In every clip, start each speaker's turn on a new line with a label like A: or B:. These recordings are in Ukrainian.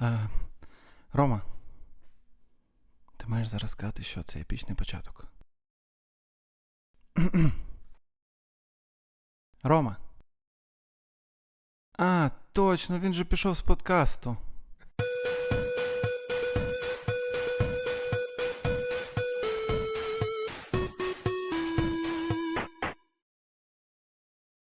A: Е, Рома, ти маєш зараз сказати, що це епічний початок. Рома. А, точно, він же пішов з подкасту.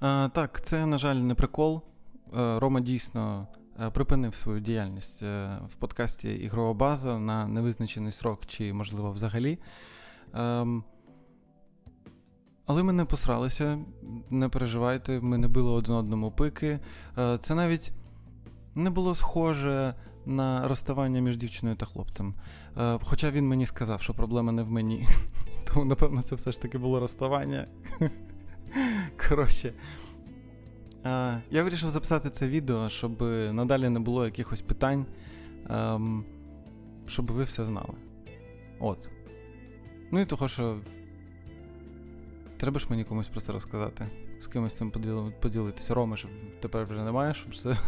A: А, так, це, на жаль, не прикол. Е, Рома дійсно е, припинив свою діяльність е, в подкасті Ігрова база на невизначений срок, чи, можливо, взагалі. Ем, але ми не посралися, не переживайте, ми не били один одному пики. Е, Це навіть не було схоже на розставання між дівчиною та хлопцем. Е, Хоча він мені сказав, що проблема не в мені. Тому, напевно, це все ж таки було розставання. Коротше. Е, Я вирішив записати це відео, щоб надалі не було якихось питань, ем, щоб ви все знали. От. Ну і того, що треба ж мені комусь про це розказати. З кимось цим поділ- поділитися. Роми ж тепер вже немає, щоб все.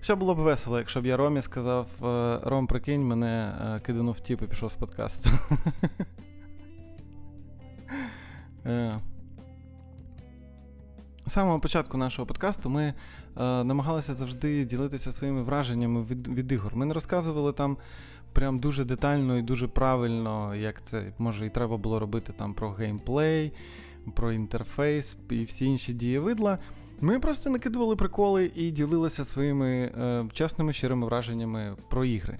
A: Що було б весело, якщо б я Ромі сказав: е, Ром, прикинь, мене е, киданув тіп і пішов з подкасту. З самого початку нашого подкасту ми е, намагалися завжди ділитися своїми враженнями від, від ігор. Ми не розказували там прям дуже детально і дуже правильно, як це може і треба було робити там про геймплей, про інтерфейс і всі інші дієвидла. Ми просто накидували приколи і ділилися своїми е, чесними щирими враженнями про ігри.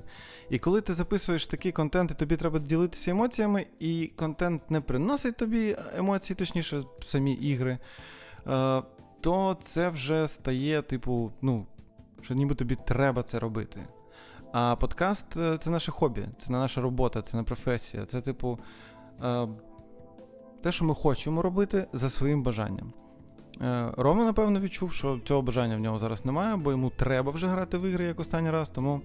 A: І коли ти записуєш такий контент, і тобі треба ділитися емоціями, і контент не приносить тобі емоцій, точніше, самі ігри, то це вже стає, типу, ну, що ніби тобі треба це робити. А подкаст е, це наше хобі, це не наша робота, це не професія. Це, типу, е, те, що ми хочемо робити за своїм бажанням. Е, Рома, напевно, відчув, що цього бажання в нього зараз немає, бо йому треба вже грати в ігри як останній раз, тому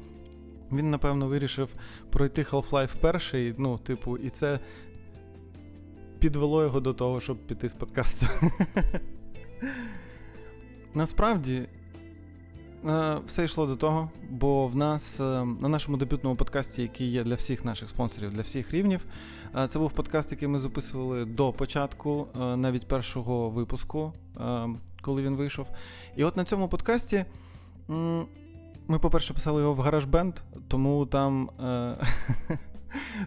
A: він, напевно, вирішив пройти Half-Life перший, ну, типу, і це підвело його до того, щоб піти з подкасту. Насправді. Е, Все йшло до того, бо в нас е, на нашому дебютному подкасті, який є для всіх наших спонсорів, для всіх рівнів, е, це був подкаст, який ми записували до початку, навіть першого випуску, коли він вийшов. І от на цьому подкасті ми, по-перше, писали його в GarageBand, тому там.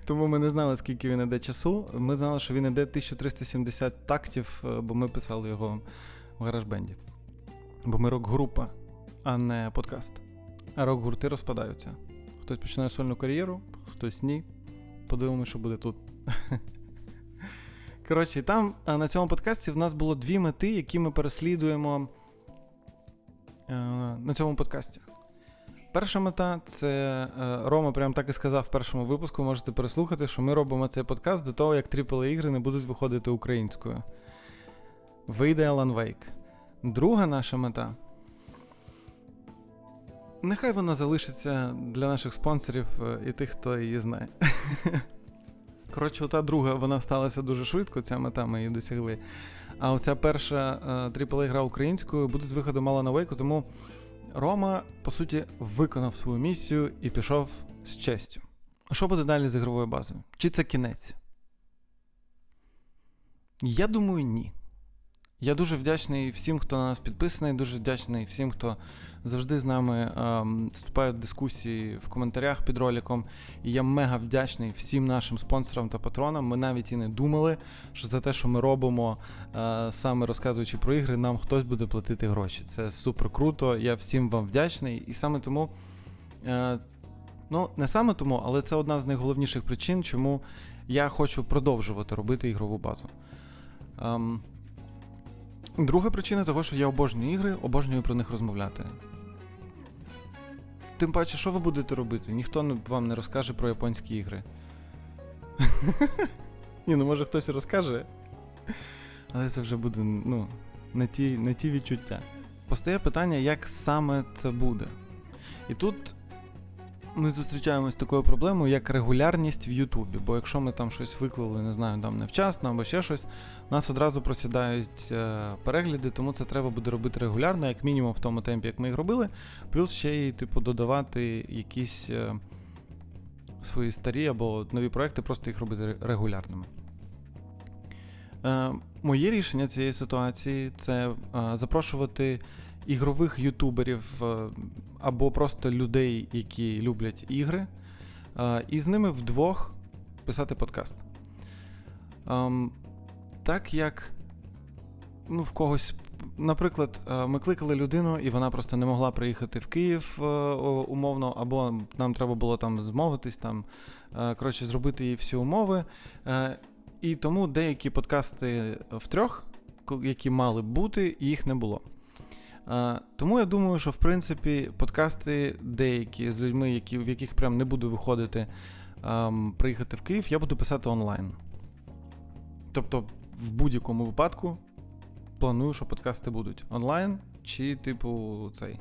A: Тому ми не знали, скільки він іде часу. Ми знали, що він іде 1370 тактів, бо ми писали його в GarageBand. Бо ми рок-група а не подкаст. А рок-гурти розпадаються. Хтось починає сольну кар'єру, хтось ні. Подивимося, що буде тут. Коротше, там на цьому подкасті в нас було дві мети, які ми переслідуємо е, на цьому подкасті. Перша мета це е, Рома прям так і сказав в першому випуску. Можете переслухати, що ми робимо цей подкаст до того, як AAA ігри не будуть виходити українською. Вийде Alan Wake. Друга наша мета Нехай вона залишиться для наших спонсорів е, і тих, хто її знає. Коротше, ота друга вона сталася дуже швидко, ця мета ми її досягли. А оця перша AAA гра українською буде з виходом мала на вейку, тому Рома, по суті, виконав свою місію і пішов з честю. Що буде далі з ігровою базою? Чи це кінець? Я думаю, ні. Я дуже вдячний всім, хто на нас підписаний, дуже вдячний всім, хто завжди з нами ем, вступає в дискусії в коментарях під роликом. І я мега вдячний всім нашим спонсорам та патронам. Ми навіть і не думали, що за те, що ми робимо, е, саме розказуючи про ігри, нам хтось буде платити гроші. Це супер круто. Я всім вам вдячний. І саме тому, е, ну не саме тому, але це одна з найголовніших причин, чому я хочу продовжувати робити ігрову базу. Ем, Друга причина того, що я обожнюю ігри, обожнюю про них розмовляти. Тим паче, що ви будете робити? Ніхто вам не розкаже про японські ігри. Ні, ну може хтось розкаже. Але це вже буде, ну, не ті, не ті відчуття. Постає питання, як саме це буде. І тут ми зустрічаємося з такою проблемою, як регулярність в Ютубі. Бо якщо ми там щось виклали, не знаю, там невчасно або ще щось, нас одразу просідають е, перегляди, тому це треба буде робити регулярно, як мінімум в тому темпі, як ми їх робили. Плюс ще й, типу, додавати якісь е, свої старі або нові проекти, просто їх робити регулярними. Е, Моє рішення цієї ситуації це запрошувати ігрових ютуберів е, або просто людей, які люблять ігри, е, і з ними вдвох писати подкаст. Ем, Так як ну, в когось, наприклад, е, ми кликали людину, і вона просто не могла приїхати в Київ умовно, або нам треба було там змовитись, там, коротше, зробити їй всі умови. І тому деякі подкасти втрьох, ко- які мали бути, їх не було. Е, Тому я думаю, що в принципі подкасти деякі з людьми, які, в яких прям не буду виходити ем, приїхати в Київ, я буду писати онлайн. Тобто, в будь-якому випадку планую, що подкасти будуть онлайн, чи, типу, цей,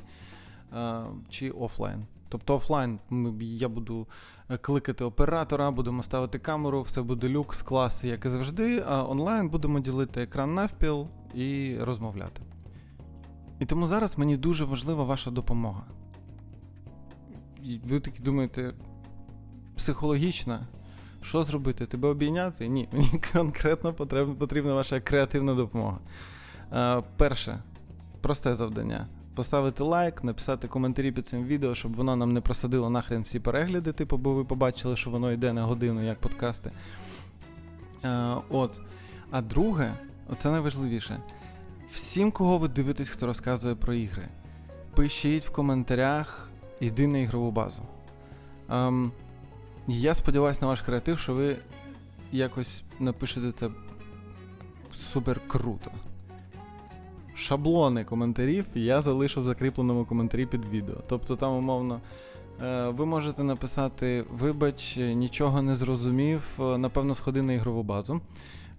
A: е, чи офлайн. Тобто офлайн я буду е, кликати оператора, будемо ставити камеру, все буде люкс, клас, як і завжди. А онлайн будемо ділити екран навпіл і розмовляти. І тому зараз мені дуже важлива ваша допомога. І ви такі думаєте, психологічна, що зробити? Тебе обійняти? Ні, мені конкретно потрібна, потрібна ваша креативна допомога. Е, перше, просте завдання. Поставити лайк, написати коментарі під цим відео, щоб воно нам не просадило нахрен всі перегляди, типу, бо ви побачили, що воно йде на годину, як подкасти. Е, от. А друге, оце найважливіше. Всім, кого ви дивитесь, хто розказує про ігри, пишіть в коментарях, іди на ігрову базу. Ем, я сподіваюся на ваш креатив, що ви якось напишете це супер круто. Шаблони коментарів я залишу в закріпленому коментарі під відео. Тобто там, умовно, е, ви можете написати: Вибач, нічого не зрозумів, напевно, сходи на ігрову базу.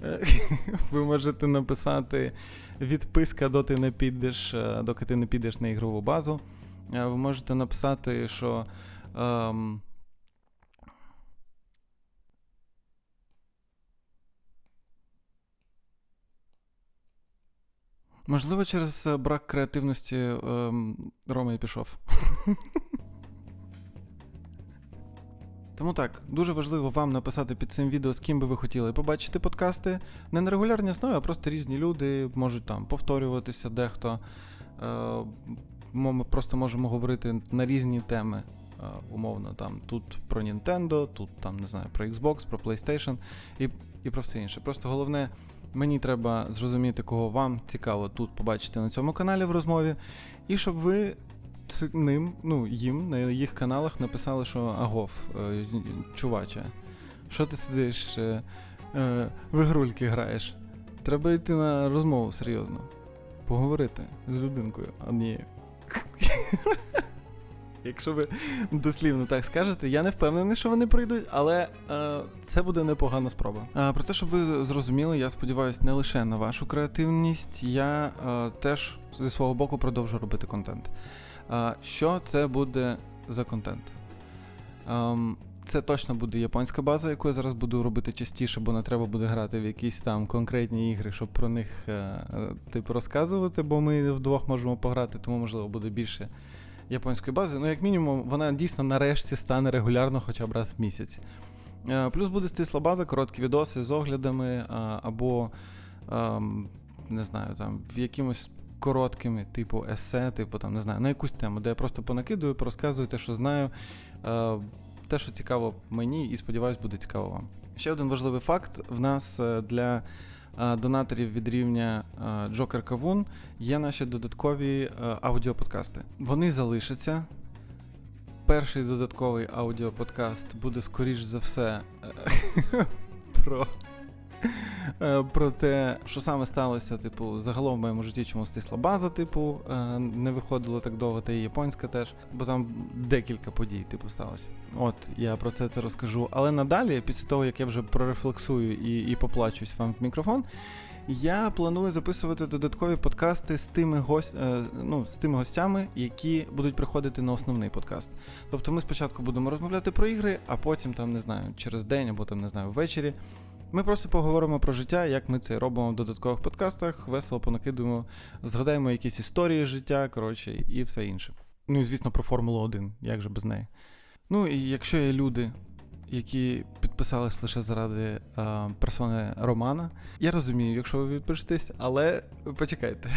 A: Ви можете написати відписка, доти не підеш, е, доки ти не підеш на ігрову базу. Е, Ви можете написати, що. Ем, Можливо, через е, брак креативності ем, Рома і пішов. Тому так, дуже важливо вам написати під цим відео, з ким би ви хотіли побачити подкасти. Не на регулярній основі, а просто різні люди можуть там повторюватися дехто. Е, Ми просто можемо говорити на різні теми. е, Умовно, там тут про Nintendo, тут там не знаю про Xbox, про PlayStation і, і про все інше. Просто головне, мені треба зрозуміти, кого вам цікаво тут побачити на цьому каналі в розмові, і щоб ви ним, ну, їм на їх каналах написали, що Агов, е, чуваче, що ти сидиш, е, е, в ігрульки граєш? Треба йти на розмову серйозно. Поговорити з людинкою, а не. Якщо ви дослівно так скажете, я не впевнений, що вони прийдуть, але е, це буде непогана спроба. Е, про те, щоб ви зрозуміли, я сподіваюся, не лише на вашу креативність, я е, теж зі свого боку продовжу робити контент. Що це буде за контент? Ем, це точно буде японська база, яку я зараз буду робити частіше, бо не треба буде грати в якісь там конкретні ігри, щоб про них е, типу розказувати, бо ми вдвох можемо пограти, тому можливо буде більше японської бази. Ну, як мінімум, вона дійсно нарешті стане регулярно хоча б раз в місяць. Е, Плюс буде стисла база, короткі відоси з оглядами, або ем, не знаю, там в якимось короткими, типу есе, типу там, не знаю, на якусь тему, де я просто понакидую, порозказую те, що знаю, е, те, що цікаво мені, і сподіваюсь, буде цікаво вам. Ще один важливий факт: в нас е, для е, донаторів від рівня Joker Kavun є наші додаткові аудіоподкасти. Вони залишаться. Перший додатковий аудіоподкаст буде, скоріш за все, про, про те, що саме сталося, типу, загалом в моєму житті, чому стисла база, типу, е, не виходило так довго, та і японська теж, бо там декілька подій, типу, сталося. От, я про це це розкажу. Але надалі, після того, як я вже прорефлексую і, і поплачусь вам в мікрофон, Я планую записувати додаткові подкасти з тими гость, е, ну, з тими гостями, які будуть приходити на основний подкаст. Тобто ми спочатку будемо розмовляти про ігри, а потім там не знаю, через день або там не знаю, ввечері. Ми просто поговоримо про життя, як ми це робимо в додаткових подкастах, весело понакидуємо, згадаємо якісь історії життя, коротше, і все інше. Ну і звісно, про Формулу 1, як же без неї. Ну і якщо є люди, які підписались лише заради е, персони Романа, я розумію, якщо ви відпишетесь, але почекайте.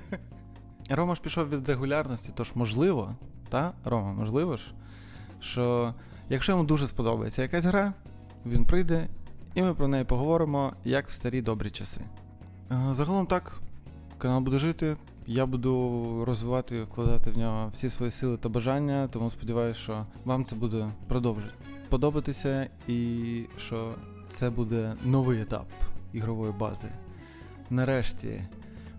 A: Рома ж пішов від регулярності, тож можливо, та, Рома, можливо ж, що якщо йому дуже сподобається якась гра, він прийде і ми про неї поговоримо, як в старі добрі часи. Е, Загалом так, канал буде жити. Я буду розвивати і вкладати в нього всі свої сили та бажання, тому сподіваюся, що вам це буде продовжити подобатися, і що це буде новий етап ігрової бази. Нарешті,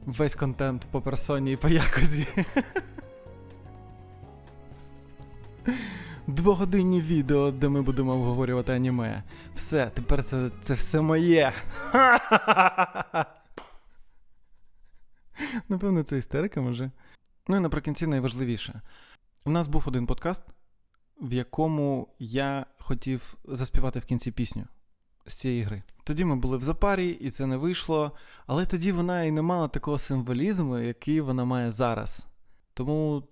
A: весь контент по персоні і по якості. Двогодинні відео, де ми будемо обговорювати аніме. Все, тепер це, це все моє. Напевно, це істерика може. Ну і наприкінці найважливіше. У нас був один подкаст, в якому я хотів заспівати в кінці пісню з цієї гри. Тоді ми були в запарі, і це не вийшло, але тоді вона і не мала такого символізму, який вона має зараз. Тому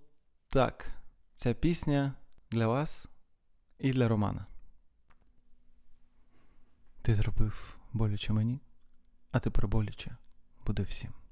A: так, ця пісня для вас і для Романа. Ти зробив боляче мені, а тепер боляче буде всім.「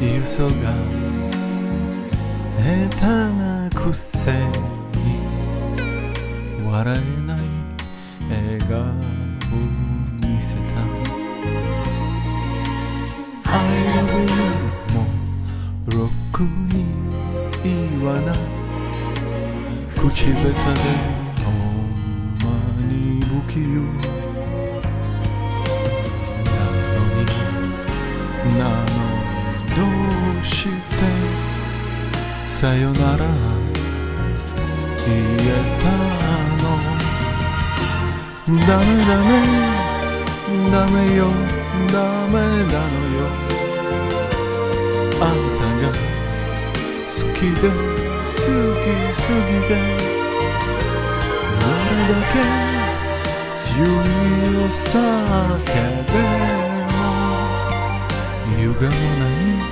A: 미유소가 에타나 구세니 와랄나이 에가 우니세타 아이오노 로쿠니 뭐, 이와나 구치베타데 오마니 무키유 さよなら。言えたの。ダメダメダメよ。ダメなのよ。あんたが好きで好きすぎてどれだけ強いお酒でも歪まない